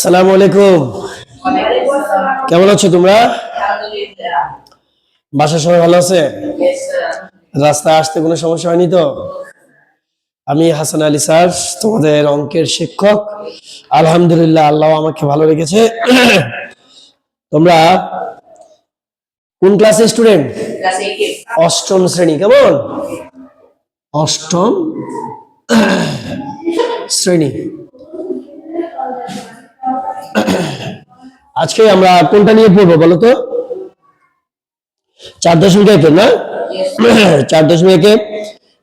সালাম আলাইকুম। কেমন আছো তোমরা? বাসার সবাই ভালো আছে? রাস্তায় আসতে কোনো সমস্যা হয়নি তো? আমি হাসান আলী স্যার, তোমাদের অঙ্কের শিক্ষক। আলহামদুলিল্লাহ, আল্লাহ আমাকে ভালো রেখেছে। তোমরা কোন ক্লাসের স্টুডেন্ট? অষ্টম শ্রেণি, কেমন? অষ্টম শ্রেণি। আজকে আমরা কোনটা নিয়ে পড়ব বলো তো? চার দশমিক একের না? চার দশমিক একে।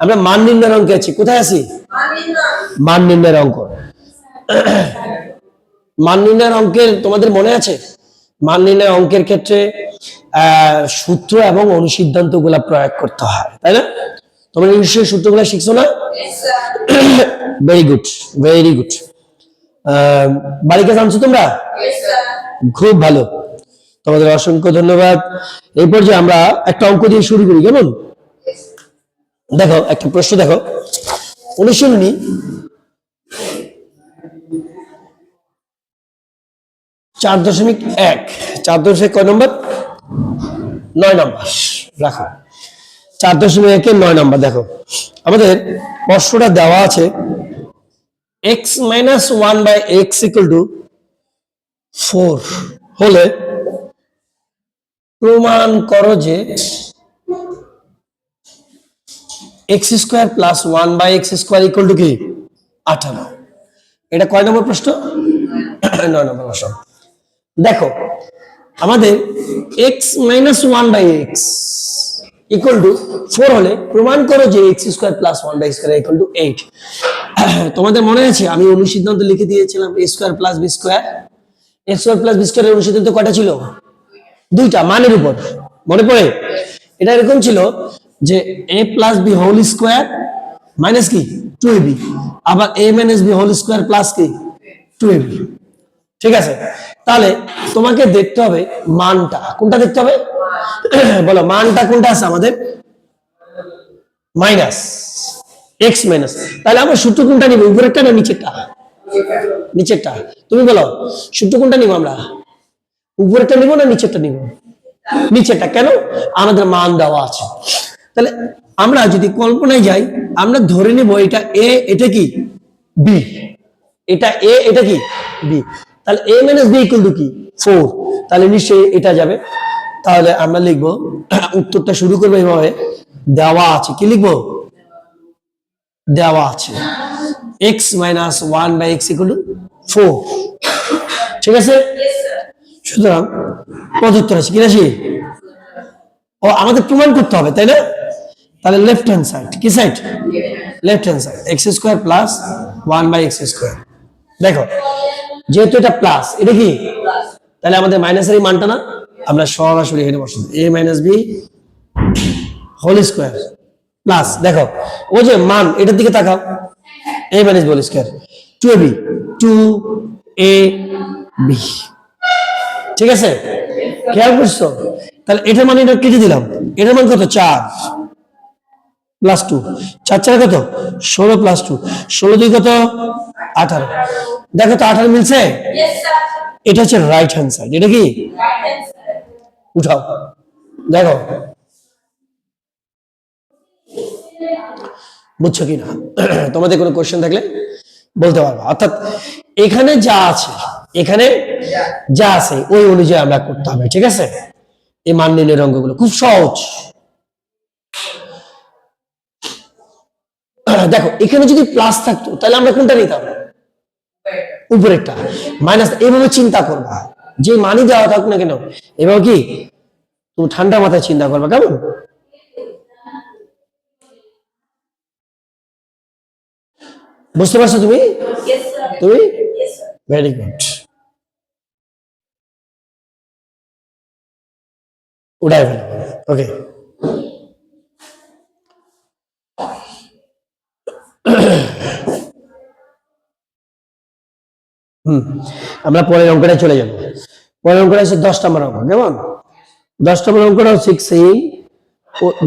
আমরা মান নির্ণয়ের অঙ্কে আছি। কোথায় আছি? মান নির্ণয়ের অঙ্ক। মান নির্ণয়ের অঙ্কের তোমাদের মনে আছে? মান নির্ণয় অঙ্কের ক্ষেত্রে আহ, সূত্র এবং অনুসিদ্ধান্তগুলা প্রয়োগ করতে হয় তাই না? তোমরা নিশ্চয়ই সূত্রগুলো শিখছো না? ভেরি গুড ভেরি গুড বাড়িকে জানছো তোমরা? খুব ভালো। তোমাদের অসংখ্য ধন্যবাদ। এই পর্যায়ে আমরা একটা অঙ্ক দিয়ে শুরু করি কেমন? দেখো একটা প্রশ্ন দেখো। অনুশীলনী চার দশমিক এক। চার দশমিক কয় নম্বর? নয় নম্বর। রাখো। চার দশমিক একের নয় নম্বর দেখো। আমাদের প্রশ্নটা দেওয়া আছে। X minus one by x equal to four হলে প্রমাণ করো যে x square plus one by x square equal to কি? আঠারো। এটা কয় নম্বর প্রশ্ন? নয় নম্বর প্রশ্ন। দেখো, আমাদের x minus one by x equal to four হলে প্রমাণ করো যে x square plus one by square equal to eight তোমাদের মনে আছে? আমি অনুসিদ্ধান্ত লিখে দিয়েছিলাম A square plus B square A square plus B স্কোয়ারের অনুসিদ্ধান্ত কয়টা ছিল? দুইটা, মানের উপর। মনে পড়ে? এটা এরকম ছিল যে A plus B whole square minus কি? টু এ বি আবার A minus B whole square plus কি? টু এ বি ঠিক আছে? তাহলে তোমাকে দেখতে হবে মানটা। কোনটা দেখতে হবে? বলো, মানটা কোনটা আছে আমাদের? মাইনাস এক্স মাইনাস তাহলে আমরা সূত্র কোনটা নিব? উপরেরটা না নিচেরটা? নিচেরটা। তুমি বলো, সূত্র কোনটা নিব আমরা? উপরেরটা নিব না নিচেরটা নিব? নিচেরটা। কেন? আমাদের মান দেওয়া আছে। তাহলে আমরা যদি কল্পনায় যাই, আমরা ধরে নেব এটা এ এটা কি? বি এটা এ এটা কি? বি তাহলে A minus B equal to কি? ফোর তাহলে নিশ্চয়ই এটা যাবে। তাহলে আমরা লিখব, উত্তরটা শুরু করব এইভাবে। দেওয়া আছে। কি লিখব? দেওয়া আছে। X minus one by x equal four ঠিক আছে? সুতরাং পঁচাত্তর আছে কি রাশি? ও, আমাদের প্রমাণ করতে হবে, তাই না? তাহলে লেফট হ্যান্ড সাইড কি side left hand side x square plus one by x square দেখো, যেহেতু এটা প্লাস এটা কি? তাহলে আমাদের মাইনাসের এই মানটা না? আমরা সরাসরি এখানে বসে A minus B whole square plus দেখো ও যে মান এটার দিকে তাকাও। A minus B whole square two A B two A B ঠিক আছে? খেয়াল করছ? তাহলে এটার মানে এটা কেটে দিলাম। এটার মান কত? চার। প্লাস টু চার চার কত? ষোলো প্লাস টু ষোলো দুই কত? আঠারো। দেখো তো আঠারো মিলছে? এটা হচ্ছে রাইট হ্যান্ড সাইড এটা কি? উঠাও। দেখো। বুঝছ কি না? তোমাদের কোনো কোশ্চেন থাকলে বলতে পারব। অর্থাৎ এখানে যা আছে, এখানে যা আছে, ওই অনুযায়ী আমরা করতে হবে, ঠিক আছে? এই মান নির্ণয়ের অঙ্কগুলো খুব সহজ। দেখো, এখানে যদি প্লাস থাকতো, তাহলে আমরা কোনটা নিতাম? উপরেরটা। মাইনাস এইভাবে চিন্তা করবা। যে মানি দেওয়া থাকুক না কেন, এভাবে কি? তুমি ঠান্ডা মাথায় চিন্তা করবা, কেমন? বুঝতে পারছ তুমি? তুমি? ভেরি গুড উঠাই ফেলো। ওকে হুম আমরা পরের অঙ্কটা চলে যাব। পরের অঙ্কটা হচ্ছে দশ নম্বর অঙ্ক কেমন? দশ নম্বর অঙ্কটা হচ্ছে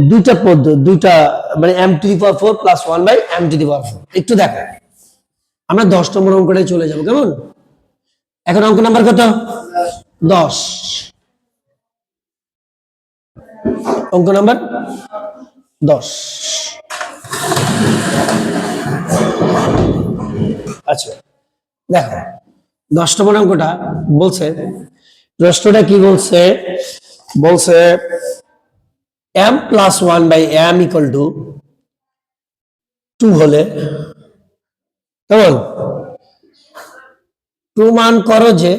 দুইটা পদ্ধতি দুইটা মানে M to the power four plus one by M to the power four একটু দেখো আমরা দশ নম্বর অঙ্কটাই চলে যাব, কেমন? এখন অঙ্ক নাম্বার কত? দশ। অঙ্ক নাম্বার দশ। আচ্ছা দেখো, দশ নম্বর অঙ্কটা বলছে, প্রশ্নটা কি বলছে? বলছে M plus one by M equal to two হলে, কেমন? প্রমাণ করো যে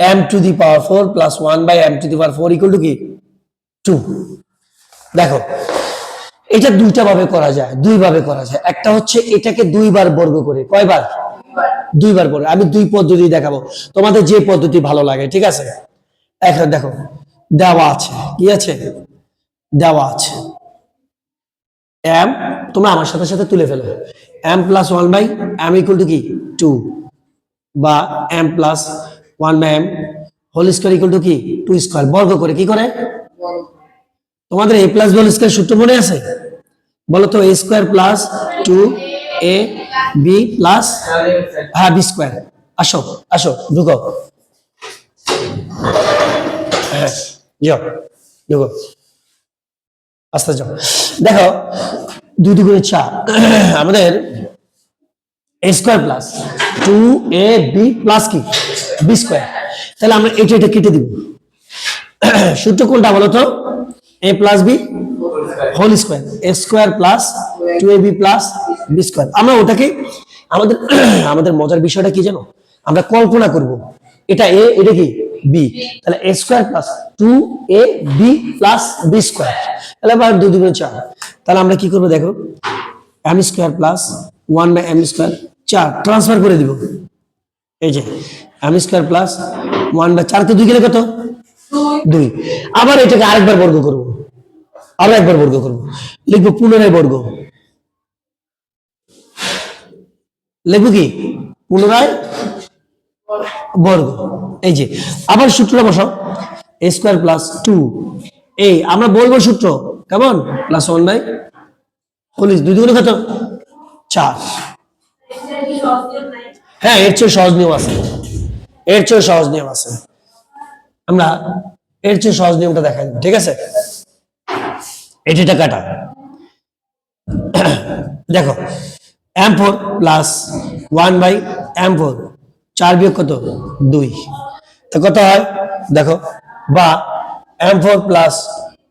M to the power four plus one by M to the power four equal to কি? টু দেখো, এটা দুইটা ভাবে করা যায় দুই ভাবে করা যায়। একটা হচ্ছে এটাকে দুইবার বর্গ করে, কয়বার? দুইবার বর্গ। আমি দুই পদ্ধতি দেখাবো। তোমাদের যে পদ্ধতি ভালো লাগে, ঠিক আছে? এখন দেখো দেওয়া আছে। কি আছে? দেওয়া আছে। এম তোমরা আমার সাথে সাথে তুলে ফেলো। M plus one by M equal to কি? টু বা M plus one by M whole square equal to কি? টু স্কোয়ার বর্গ করে কি করে? তোমাদের এ প্লাস বল স্কোয়ার সূত্র মনে আছে? বলো তো a square plus two a b plus হ্যাঁ বি স্কোয়ার আসো আসো, ঢুকো। যাও আস্তে যাও। দেখো, দুই দুগুণে চার। আমাদের a square plus two a b plus কি? বি স্কোয়ার তাহলে আমরা এটা এটা কেটে দিব। সূত্র কোনটা বলো তো? A plus b whole square a square plus two a b plus b square আমরা ওটাকে, আমাদের আমাদের মজার বিষয়টা কি জানো? আমরা কল্পনা করব। এটা এ এটা কি? বি তাহলে a square plus two a b plus b square তাহলে আবার দুই দুগুণে চার। তাহলে আমরা কি করব দেখো? M square plus one by m square চার। ট্রান্সফার করে দিব। এই যে m square plus one by চারকে দুই গেলে কত? দুই। আবার এটাকে আরেকবার বর্গ করব। আবার একবার বর্গ করব। লিখব পুনরায় বর্গ। লিখব কি? পুনরায় বর্গ। এই যে, আবার সূত্রটা বসাও। এ স্কোয়ার প্লাস টু এই, আমরা বলব সূত্র। কেমন? প্লাস ওয়ান বাই হোলিস দুই দুগুণে কত? চার। হ্যাঁ এর চেয়ে সহজ নিয়ম আছে। এর চেয়ে সহজ নিয়ম আছে। আমরা এর চেয়ে সহজ নিয়মটা দেখাই দেবো, ঠিক আছে? এটিটা কাটা। দেখো m four plus one by m four চার বিয়োগ কত? দুই। তো কত হয়? দেখো, বা m four plus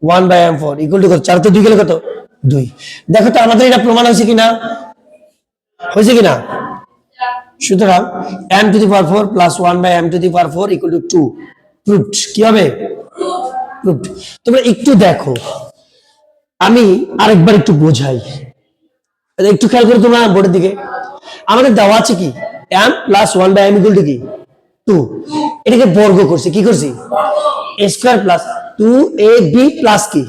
one by m four equal to কত? চার তো দুই গেলে কত? দুই। দেখো তো আমাদের এটা প্রমাণ হয়েছে কিনা? হয়েছে কিনা? সুতরাং m to the power four plus one by m to the power four equal to two proved কি হবে? প্রুফড তোমরা একটু দেখো। আমি আরেকবার একটু বোঝাই। একটু খেয়াল করে তোমরা বোর্ডের দিকে। আমাদের দেওয়া আছে কি? M plus one by m equal to কি? টু এটাকে বর্গ করছি, কি করছি? Square plus two a b plus কি?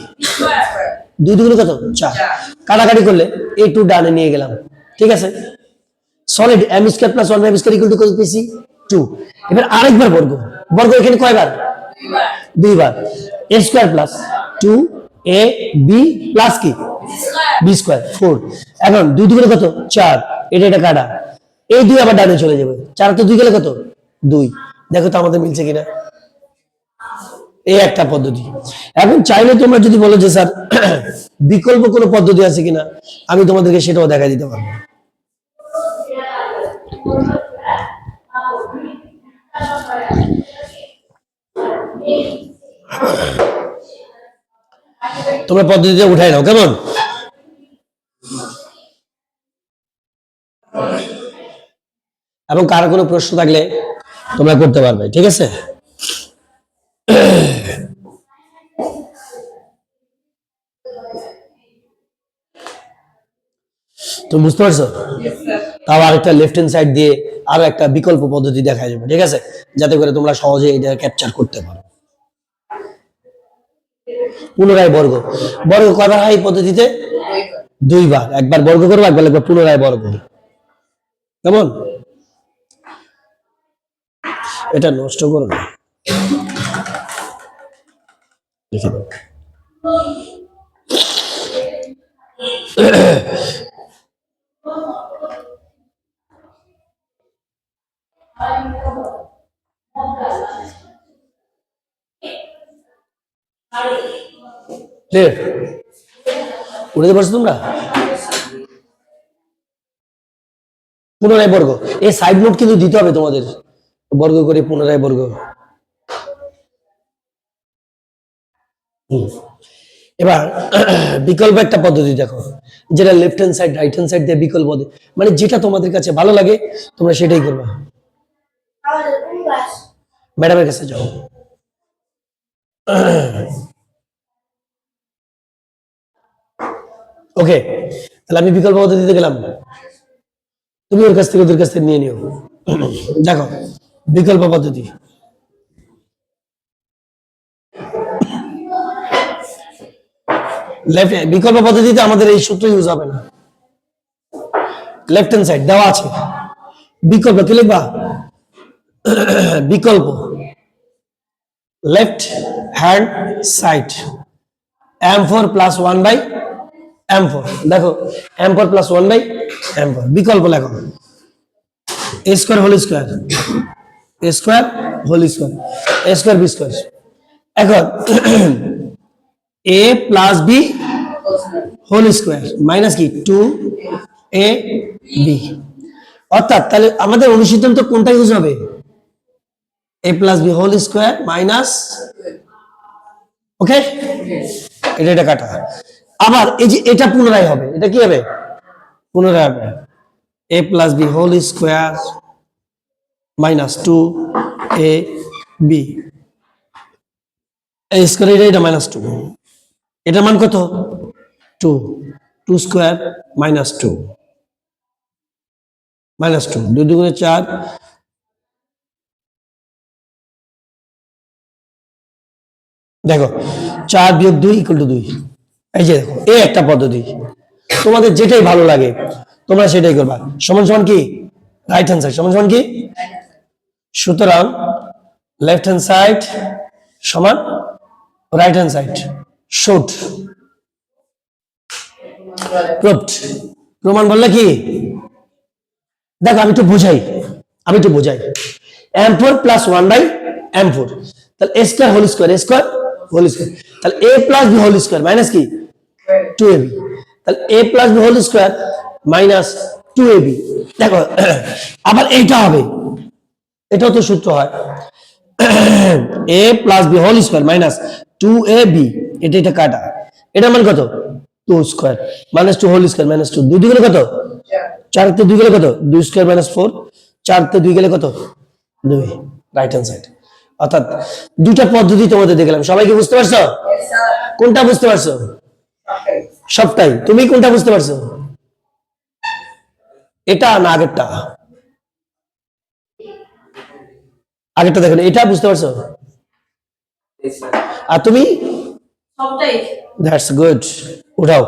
দুই দুগুলো কত? চার। কাটাকাটি করলে এ টু ডানে নিয়ে গেলাম। ঠিক আছে? Solid m square plus one by m square equal to কত পেয়েছি? টু এবার আরেকবার বর্গ। বর্গ এখানে কয়বার? দুইবার। A square plus two a b plus কি? বি স্কোয়ার ফোর এখন দুই দুগুলো কত? চার। এটা এটা কাটা। এই দুই আবার ডানে চলে যাবে। চার তো দুই গেলে কত? দুই। দেখো তো আমাদের মিলছে কিনা। এই একটা পদ্ধতি। এখন চাইলে তোমরা যদি বলো যে, স্যার, বিকল্প কোনো পদ্ধতি আছে কিনা, আমি তোমাদেরকে সেটাও দেখা দিতে পারব। তোমরা পদ্ধতিতে উঠাই নাও, কেমন? এবং কারও কোনো প্রশ্ন থাকলে তোমরা করতে পারবে, ঠিক আছে? তুমি বুঝতে পারছ? তাও আরেকটা লেফট হ্যান্ড সাইড দিয়ে আরও একটা বিকল্প পদ্ধতি দেখা যাবে, ঠিক আছে? যাতে করে তোমরা সহজে এটা ক্যাপচার করতে পারো। পুনরায় বর্গ। বর্গ কয়বার হয় এই পদ্ধতিতে দুইবার একবার বর্গ করব, একবার লিখব পুনরায় বর্গ। কেমন? এটা নষ্ট করো না। লিখে দাও উড়ে পারছ তোমরা? পুনরায় বর্গ। এই সাইড নোট কিন্তু দিতে হবে তোমাদের। বর্গ করে, পুনরায় বর্গ। এবার, বিকল্প একটা পদ্ধতি দেখো, যেটা left hand side right hand side দিয়ে বিকল্প মানে যেটা তোমাদের কাছে ভালো লাগে, তোমরা সেটাই করবে। ম্যাডামের কাছে যাও। ওকে, তাহলে আমি বিকল্প পদ্ধতিতে গেলাম। তুমি ওর কাছ থেকে, ওদের কাছ থেকে নিয়ে নিও। দেখো। বিকল্প পদ্ধতি। লেফট বিকল্প পদ্ধতিতে আমাদের এই সূত্র ইউজ হবে না। লেফট হ্যান্ড সাইড দেওয়া আছে। বিকল্প কি লিখবা? বিকল্প। Left hand side m four plus one by m four দেখো m four plus one by m four বিকল্প লেখো। Square whole square square, whole square a square b square. এখন, a plus b, whole square, minus কি? Two, a, b. অর্থাৎ, তাহলে আমাদের অনুসিদ্ধান্ত কোনটা ইউজ হবে? A plus b whole square minus okay এটা এটা কাটা। আবার এই যে এটা পুনরায় হবে, এটা কি হবে? পুনরায় হবে। A plus b whole square a b এই স্কোয়ার এটা এটা মাইনাস টু এটার মান কত? Two two square minus two minus two দুই দুগুণে চার। দেখো, চার বিয়োগ দুই ইকুয়াল টু দুই। এই যে দেখো একটা পদ্ধতি। তোমাদের যেটাই ভালো লাগে, তোমরা সেটাই করবা। সমান সমান কি? রাইট সাইড সমান সমান কি? সুতরাং লেফট হ্যান্ড সাইড সমান রাইট হ্যান্ড সাইড শুট প্রুভড প্রমাণ বললে কি? দেখো, আমি একটু বোঝাই, আমি একটু বোঝাই। M four plus one by m four তাহলে a square whole square a square whole square তাহলে a plus b whole square minus কি? টু এ বি তাহলে a plus b whole square minus two a b দেখো, আবার এইটা হবে। এটাও তো সূত্র হয়। A plus b whole square minus two a b এটা এটা কাটা। এটা মান কত? Two square minus two whole square minus two দুই গেলে কত? চারতে দুই গেলে কত? দুই স্কোয়ার মাইনাস ফোর চারতে দুই গেলে কত? দুই। রাইট হ্যান্ড সাইড অর্থাৎ দুটা পদ্ধতি তোমাদের দেখলাম। সবাইকে বুঝতে পারছ? কোনটা বুঝতে পারছ? সবটাই। তুমি কোনটা বুঝতে পারছ? এটা না আগেরটা? আগেরটা দেখেন এটা বুঝতে পারছ? আর তুমি? দ্যাটস গুড উঠাও।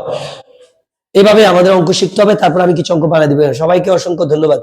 এভাবে আমাদের অঙ্ক শিখতে হবে তারপর আমি কিছু অঙ্ক বানিয়ে দিবে। সবাইকে অসংখ্য ধন্যবাদ।